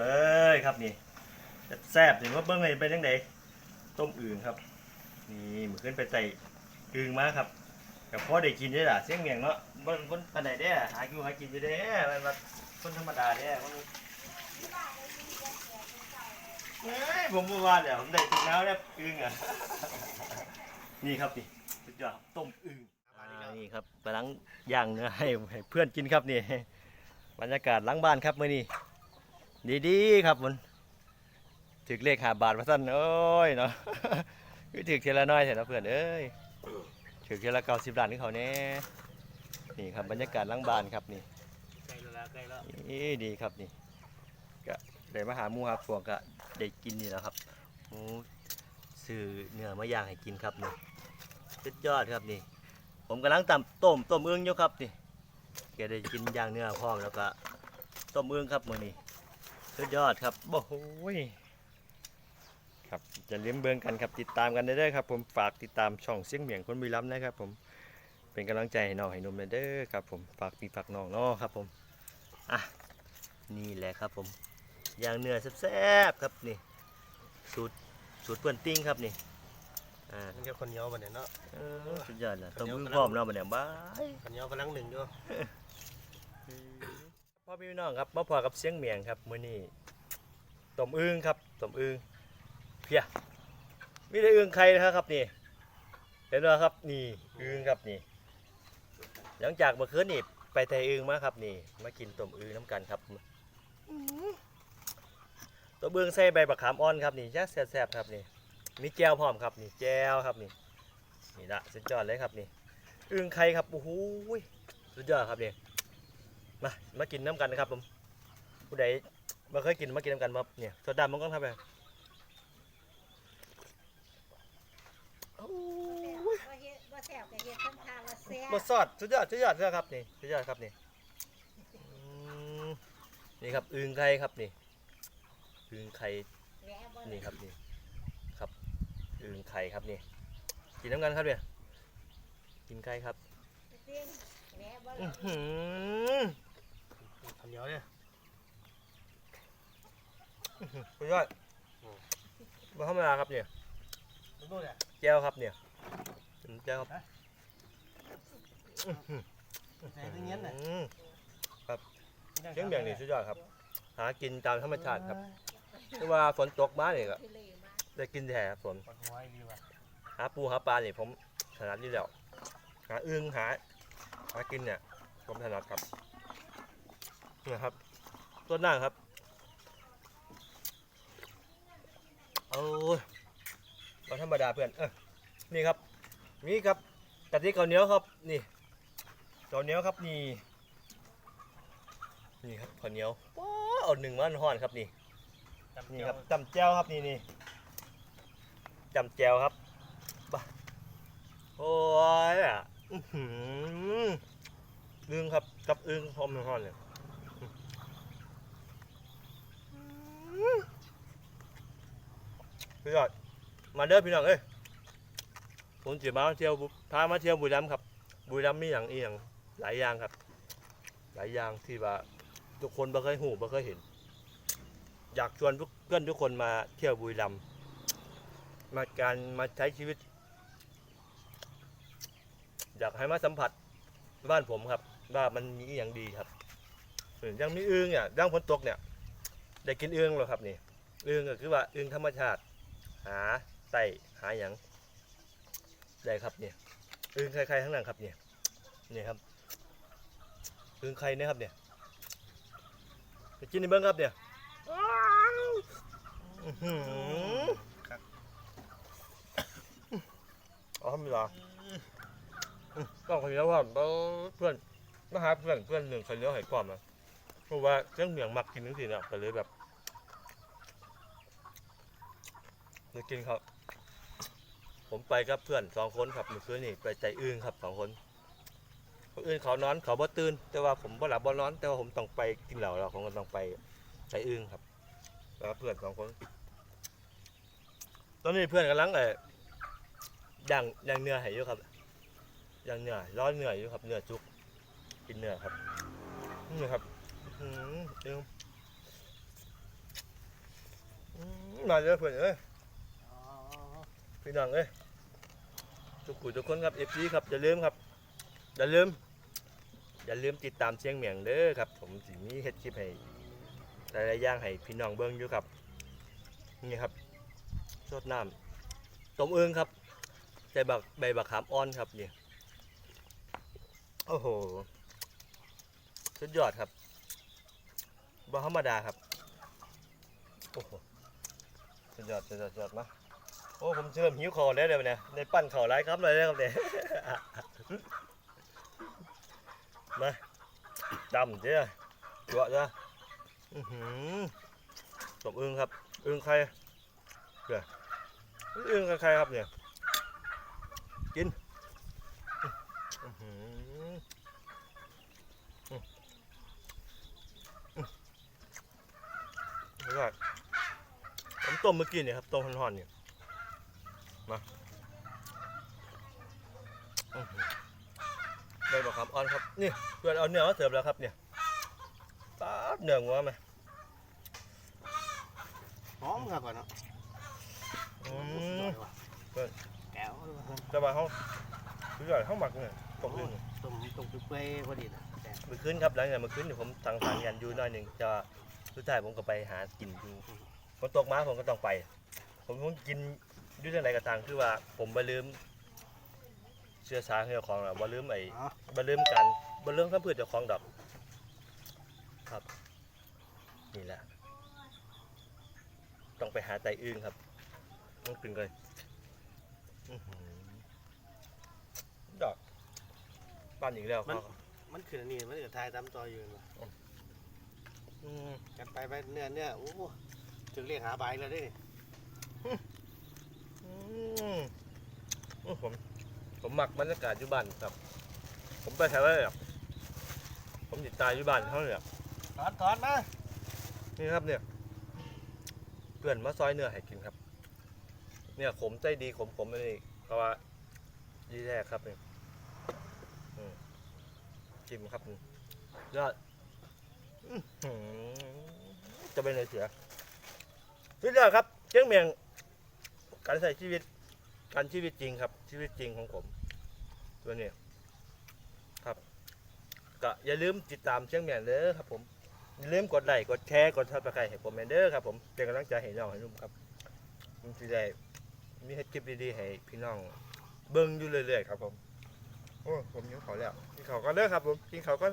เลยครับนี่แซ่บๆถึงว่าเบิ้งเลยเป็นยังไงต้มอื่นครับ นี่มือขึ้นไปใส่อึ่งมาครับกับพ่อได้กินได้ล่ะเสียงเมียงเนาะบนบนปันไหนเด้หากินหากินอยู่เด้มันคนธรรมดาเด้อมันเฮ้ยผมเมื่อวานเนี่ยผมได้กินแล้วเนี่ยอึ่งอะนี่ครับนี่สุดยอดต้มอึ่งนี่ครับกำลังย่างเนื้อให้เพื่อนกินครับนี่บรรยากาศล้างบ้านครับเมื่อนี้ ดีๆครับมันถึกเลขหาบาทมาสั้นโอ้ยเนาะคือถึกเทละน้อยเถอะนะเพื่อนเอ้ยถึกเทละเก้าสิบล้านที่เขาแน่นี่ครับบรรยากาศล้างบานครับนี่ใกล้แล้วใกล้แล้วนี่ดีครับนี่ก็ได้มาหาหมูหาพวกก็ได้กินนี่แล้วครับหมูซื้อเนื้อมาย่างให้กินครับนี่สุดยอดครับนี่ ผมกำลังตำต้มต้มอึ่งอยู่ครับนี่แกได้กินย่างเนื้อพร้อมแล้วก็ต้มอึ่งครับมือนี้ สุดยอดครับโอ้โหยครับจะเลี้ยงเบืองกันครับติดตามกันได้เด้อครับ ผมฝากติดตามช่องเสียงเหมียงคนบุรีรัมย์นะครับ ผมเป็นกำลังใจให้น้องให้หนุ่มเด้อครับ ผมฝากพี่ฝากน้องเนาะครับผมอะนี่แหละครับผมย่างเนื้อแซ่บๆครับนี่สูตรสูตรเพื่อนติ้งครับนี่อ่ามันจะคนเหนียวมาเนี่ยเนาะเออสุดยอดนะต้องมือพร้อมเนาะบัดเนี่ยบ้ายคนเหนียวกำลังหนึ่งด้วย พ่อพี่น้องครับมาพอกับเสียงเมียงครับมื้อนี้ต้มอึ่งครับต้มอึ่งเพียมีแต่อึ่งไข่นะครับนี่เห็นไหมครับนี่อึ่งครับนี่ หลังจากเมื่อคืนนี่ไปไทยอึ่งมาครับนี่ มากินต้มอึ่งน้ำกันครับต้มอึ่งใส่ใบบักขามอ่อนครับนี่จ้าแซ่บๆครับนี่มีแจวพร้อมครับนี่แจวครับนี่นี่ละสุดยอดเลยครับนี่อึ่งไข่ครับโอ้โหสุดยอดครับนี่ มามากินน้ำกันนะครับผมผู้ใดมาเคยกินมากินน้ำกันมาเนี่ยโซดามันก็ทำไปโอ้ยว่าเฮ็ดว่าแซ่บก็เฮ็ดทั้งทางว่าแซ่บมาสอดสุดยอดสุดยอดสุดยอดครับนี่สุดยอดครับนี่อืมนี่ครับอึ่งไข่ครับนี่อึ่งไข่แหวะบ่นี่ครับนี่ครับอึ่งไข่ครับนี่กินน้ำกันครับเนี่ยกินไข่ครับจริงแหวะบ่อื้อหือ คนเหนียวเนี่ยสุดยอดมาธรรมดาครับเนี่ยดูดูเนี่ยแก้วครับเนี่ยเป็นแก้วครับใส่ทั้งเงี้ยน่ะอืมเชียงเบียงนี่สุดยอดครับ หากินตามธรรมชาติครับไม่ว่าฝนตกมาเนี่ยก็คือเลยมาได้กินแท้ครับฝนปวดหัวอีกดีว่ะหาปูหาปลาเนี่ยผมถนัดนี่แล้วหาอึ่งหาหากินเนี่ยผมถนัดครับ นี่ครับต้นหน้าครับโอ้ยเราธรรมดาเพื่อนเออนี่ครับ นี่ครับกะทิข้าเหนียวครับ นี่ข้าเหนียวครับนี่ นี่ครับข้าวเหนียวว้าวเอาหนึ่งมันห่อนครับนี่ นี่ครับจำแจ้วครับนี่นี่จำแจ้วครับบ้าโอ้ยอะอืมอึ้งครับกับอึ้งหอมห่อนเลย พี่ยอดมาเด้อพี่น้องเอ้ยผมจะมาเที่ยวบุพามาเที่ยวบุรีรัมย์ครับบุรีรัมย์มีอย่างอีหยังหลายอย่างครับ หลายอย่างที่ว่าทุกคนบ่เคยหูบ่เคยเห็น อยากชวนเพื่อนทุกคนมาเที่ยวบุรีรัมย์มาการมาใช้ชีวิต อยากให้มาสัมผัสบ้านผมครับ ว่ามันมีอย่างดีครับส่วนยังมีอึ่งเนี่ยย่างฝนตกเนี่ย ได้กินเอึ่งหรอครับนี่เอึ่งก็คือว่าเอึ่งธรรมชาติ หาไต่หาอย่างได้ครับเนี่ยเอึ่งใครๆทั้งนั้นครับเนี่ยนี่ครับเอึ่งใครนะครับเนี่ยไปกินในเบิ้งครับเนี่ยอือหือเอาทำเวลาต้องคนเดียวว่าเพื่อนมาหาเพื่อนเพื่อนหนึ่งคนเดียวให้ความนะ เพราะว่าเครื่องเหมียงมักกินทั้งทีเนี่ยก็เลยแบบเลยกินครับ ผมไปกับเพื่อนสองคนครับเมื่อคืนนี่ไปใจอื่นครับสองคนคนอื่นเขานอนเขาบ่ตื่นแต่ว่าผมบ่หลับบ่นอน แต่ว่าผมต้องไปกินเหล้าแล้วผมก็ต้องไปใจอื่นครับแล้วเพื่อนสองคน ตอนนี้เพื่อนกำลังเอ่อย่างย่างเนื้อให้อยู่ครับย่างเนื้อร้อนเนื้ออยู่ครับเนื้อจุกกินเนื้อครับนี่ครับ เดี๋ยวมาเยอะเพื่อนเอ้ยพี่น้องเอ้ยทุกผู้ทุกคนครับเอฟซีครับอย่าลืมครับอย่าลืมอย่าลืมติดตามเชียงเหมียงเด้อครับ ผมสิมีเฮ็ดคลิปให้หลายๆอย่างให้พี่น้องเบิ่งอยู่ครับนี่ครับสดน้ำต้มอึ่งครับใส่บักใบบักขามอ่อนครับนี่โอ้โหสุดยอดครับ บ่ธรรมดาครับ โอ้โหสุดยอดสุดยอดสุดยอดมาโอ้ผมเชื่อมหิวคอแล้วเดี๋ยวเนี่ยในปั้นเข่าร้ายครับเลยนะครับเนี่ยมาดำเจ้าจั่วจ้าอือหือตบอึ้งครับอึ้งใครเนี่ยอึ้งใครครับเนี่ยกินอื้อหืออื้ออื้อ อร่อยผมต้มเมื่อกี้เนี่ยครับต้มห่อนๆเนี่ยอื้อหือได้บอกครับออนครับนี่เพื่อนเอาเนื้อมาเสิร์ฟแล้วครับเนี่ยป๊าดเนื้องัวไหมหอมครับก่อนเนาะอืมแก้วเลยว่ะจะมาเขาคือก่อนเขาหมักเนี่ยตกโอ้อึ่ยงต้มต้มเปื่อยๆพอดีนะแต่มือขึ้นครับหลังจากมือขึ้นเดี๋ยวผมสั่งสรรค์กันอยู่หน่อยหนึ่งจะ สุดท้ายผมก็ไปหากินดูฝนตกมาผมก็ต้องไป ผมต้องกินอยุ่งอะไรก็ตามคือว่าผมไปลืม เชื้อสายของเจ้าของหรอว่าลืมไอ้อ๋อ บ่ลืมกันบ่ลืมคำพูดเจ้าของดอก ครับนี่แหละต้องไปหาไตอึ้งครับต้องตึงเลยอื้อหือดอกบ้านอีกแล้วมันเขามันขึ้นอันนี่มันก็ทายตามจออยู่นะ อืมกันไปไปเนื้อเนื้อโอ้ถึงเรียกหาใบแล้วได้นี่อืมอื้อผมผมหมักบรรยากาศอยู่บ้านครับ ผมไปแถวเลยหรอกผมติดตายอยู่บ้านเขาเลยอะถอนถอนมานี่ครับเนี่ยเพื่อนมาซอยเนื้อให้กินครับ เนี่ยขมใจดีขมขมเลยเพราะว่าดีแท้ครับเนี่ยอืมจิ้มครับยอดอื้อหือ จะเป็นเลยเสือสุดยอดครับเชียงเมียงการใส่ชีวิต การชีวิตจริงครับ ชีวิตจริงของผม ตัวนี้ครับก็อย่าลืมติดตามเชียงเมียงเด้อครับ ผมอย่าลืมกดไลค์กดแชร์กดซับสไครต์ให้ผมเด้อครับ ผมเป็นกำลังใจให้น้องให้นุ่มครับผมสิได้มีเฮ็ดคลิปดีๆให้พี่น้อง เบิ่งอยู่เรื่อยๆครับ ผมโอ้ผมกินข้าวแล้วกินข้าวก็เด้อครับ ผมกินข้าวก็